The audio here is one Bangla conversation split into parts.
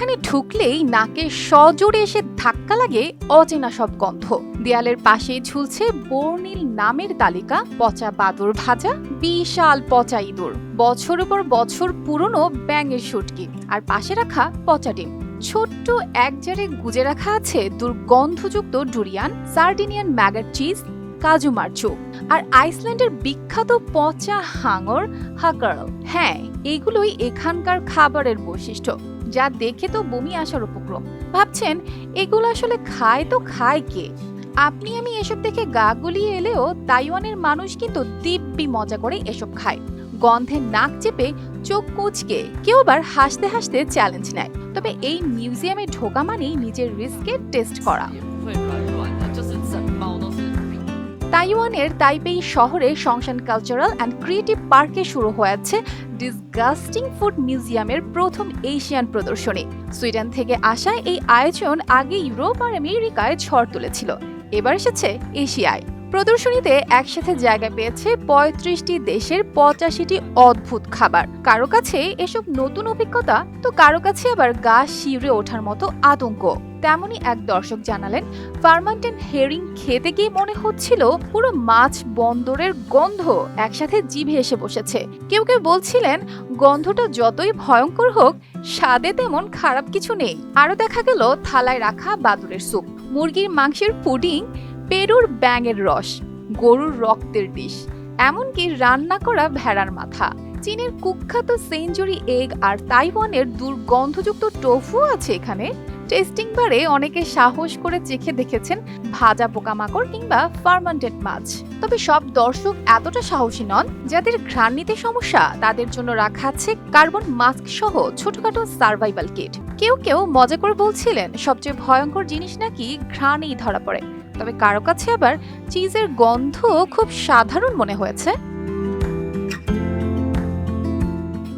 এখানে ঢুকলেই নাকে সজোরে এসে ধাক্কা লাগে অচেনা সব গন্ধ। দেয়ালের পাশেই ঝুলছে বর্ণিল নামের তালিকা, পচা বাদুর ভাজা, বিশাল পচা ইঁদুর। বছর পর বছর পুরনো ব্যাঙের শুটকি আর পাশে রাখা পচা ডিম। ছোট্ট এক জারে গুজে রাখা আছে দুর্গন্ধযুক্ত ডুরিয়ান, সার্ডিনিয়ান ম্যাগার চিজ, কাজু মারচু আর আইসল্যান্ডের বিখ্যাত পচা হাঙর হাকার্ল। হ্যাঁ এগুলোই এখানকার খাবারের বৈশিষ্ট্য। যা দেখে তো বমি আসার উপক্রম। ভাবছেন, এগুলো আসলে খায় তো খায় কে? আপনি আমি এসব দেখে গা গুলিয়ে এলেও তাইওয়ানের মানুষ কিন্তু দিব্যি মজা করে এসব খায়। গন্ধে নাক চেপে চোখ কুচকে কেউ আবার হাসতে হাসতে চ্যালেঞ্জ নেয়। তবে এই মিউজিয়ামে ঢোকা মানেই নিজের রিস্কে টেস্ট করা। তাইওয়ানের তাইপেই শহরে সংশান কালচারাল অ্যান্ড ক্রিয়েটিভ পার্কে শুরু হয়েছে ডিসগাস্টিং ফুড মিউজিয়ামের প্রথম এশিয়ান প্রদর্শনী। সুইডেন থেকে আসা এই আয়োজন আগে ইউরোপ আর আমেরিকায় ঝড় তুলেছিল, এবার এসেছে এশিয়ায়। প্রদর্শনীতে একসাথে জায়গা পেয়েছে পঁয়ত্রিশটি দেশের পঁচাশিটি অদ্ভুত খাবার। কারও কাছে এসব নতুন অভিজ্ঞতা, তো কারও কাছে আবার গা শিউরে ওঠার মতো আতঙ্ক। তেমনই এক দর্শক জানালেন, ফার্মান্টেন হেরিং খেতে গিয়ে মনে হচ্ছিল পুরো মাছ বন্দরের গন্ধ একসাথে জিভে এসে বসেছে। কেউ কেউ বলছিলেন, গন্ধটা যতই ভয়ঙ্কর হোক, স্বাদে তেমন খারাপ কিছু নেই। আরও দেখা গেল থালায় রাখা বাদুরের স্যুপ, মুরগির মাংসের পুডিং, পেরুর ব্যাঙের রস, গরুর রক্তের ডিশ এমনকি রান্না করা ভেড়ার মাথা। চীনের কুখ্যাত সেঞ্চুরি এগ আর তাইওয়ানের দুর্গন্ধযুক্ত টোফু আছে এখানে। টেস্টিং বারে অনেকে সাহস করে চেখে দেখেছেন ভাজা পোকামাকড় কিংবা ফার্মান্টেড মাছ। তবে সব দর্শক এতটা সাহসী নন, যাদের ঘ্রাণ নিতে সমস্যা, তাদের জন্য রাখা আছে কার্বন মাস্ক সহ ছোটখাটো সার্ভাইভাল কিট। কেউ কেউ মজা করে বলছিলেন, সবচেয়ে ভয়ঙ্কর জিনিস নাকি ঘ্রাণেই ধরা পড়ে। তবে কারও কাছে আবার চিজের গন্ধ খুব সাধারণ মনে হয়েছে।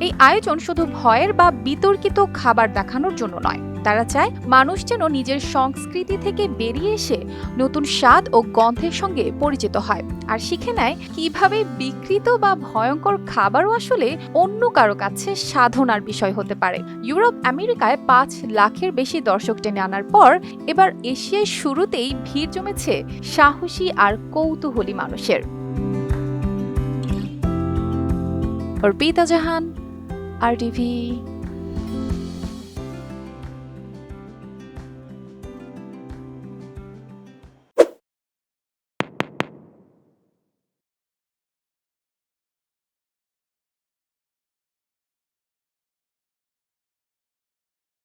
এই আয়োজন শুধু ভয়ের বা বিতর্কিত খাবার দেখানোর জন্য নয়। তারা চায় মানুষ যেন নিজের সংস্কৃতি থেকে বেরিয়ে এসে নতুন স্বাদ ও গন্ধের সঙ্গে পরিচিত হয় আর শিখে নেয় কীভাবে বিকৃত বা ভয়ঙ্কর খাবারও আসলে অন্য কারও কাছে সাধনার বিষয় হতে পারে। ইউরোপ, আমেরিকায় পাঁচ লাখের বেশি দর্শক টেনে আনার পর এবার এশিয়ায় শুরুতেই ভিড় জমেছে সাহসী আর কৌতূহলী মানুষের। অর্পিতা জাহান আর টিভি